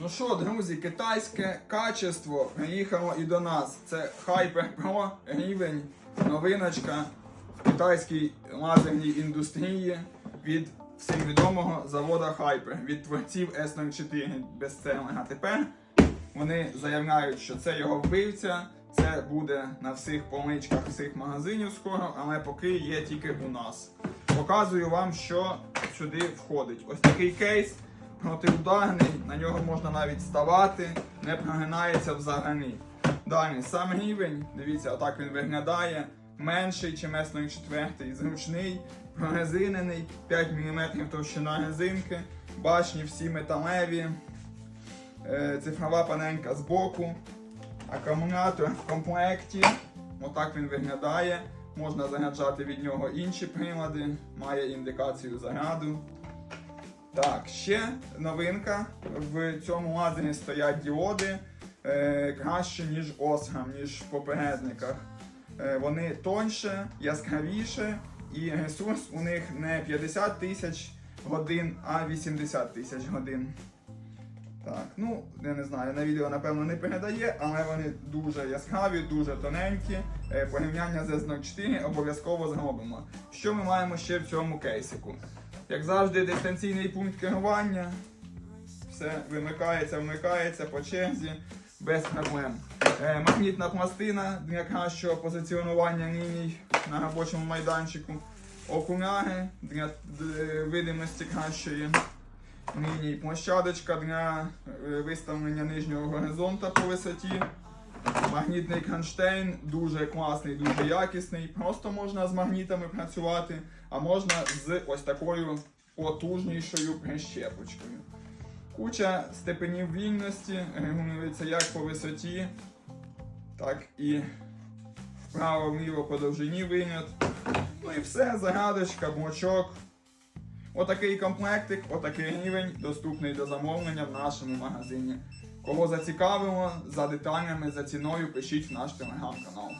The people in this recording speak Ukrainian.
Ну що, друзі, китайське качество приїхало і до нас. Це Hyper Pro рівень, новиночка в китайській лазерній індустрії від всім відомого завода Hyper, від творців S04 бестселера. Тепер вони заявляють, що це його вбивця. Це буде на всіх поличках всіх магазинів скоро, але поки є тільки у нас. Показую вам, що сюди входить. Ось такий кейс протиударний, на нього можна навіть ставати, не прогинається взагалі. Далі, сам рівень, дивіться, отак він виглядає. Менший, чим S04, зручний, прорезинений, 5 мм товщина резинки, башні всі металеві, е, цифрова панелька збоку, акумулятор в комплекті. Отак він виглядає. Можна заряджати від нього інші прилади, має індикацію заряду. Так, ще новинка. В цьому лазері стоять діоди е, краще, ніж Osram, ніж в попередниках. Е, вони тоньше, яскравіше, і ресурс у них не 50 тисяч годин, а 80 тисяч годин. Так, ну, я не знаю, на відео напевно не передає, але вони дуже яскраві, дуже тоненькі. Е, Порівняння з S04 обов'язково зробимо. Що ми маємо ще в цьому кейсику? Як завжди, дистанційний пункт керування. Все вимикається, вмикається по черзі, без проблем. Е, магнітна пластина для кращого позиціонування ліній на робочому майданчику. Окуляри для е, видимості кращої лінії. Площадочка для е, виставлення нижнього горизонта по висоті. Магнітний кронштейн дуже класний, дуже якісний. Просто можна з магнітами працювати, а можна з ось такою потужнішою прищепочкою. Куча степенів вільності регулюється як по висоті, так і вправо-вліво по довжині виняд. Ну і все, загадочка, блочок. Отакий комплектик, отакий рівень доступний до замовлення в нашому магазині. Кого зацікавило, за деталями, за ціною пишіть в наш телеграм-канал.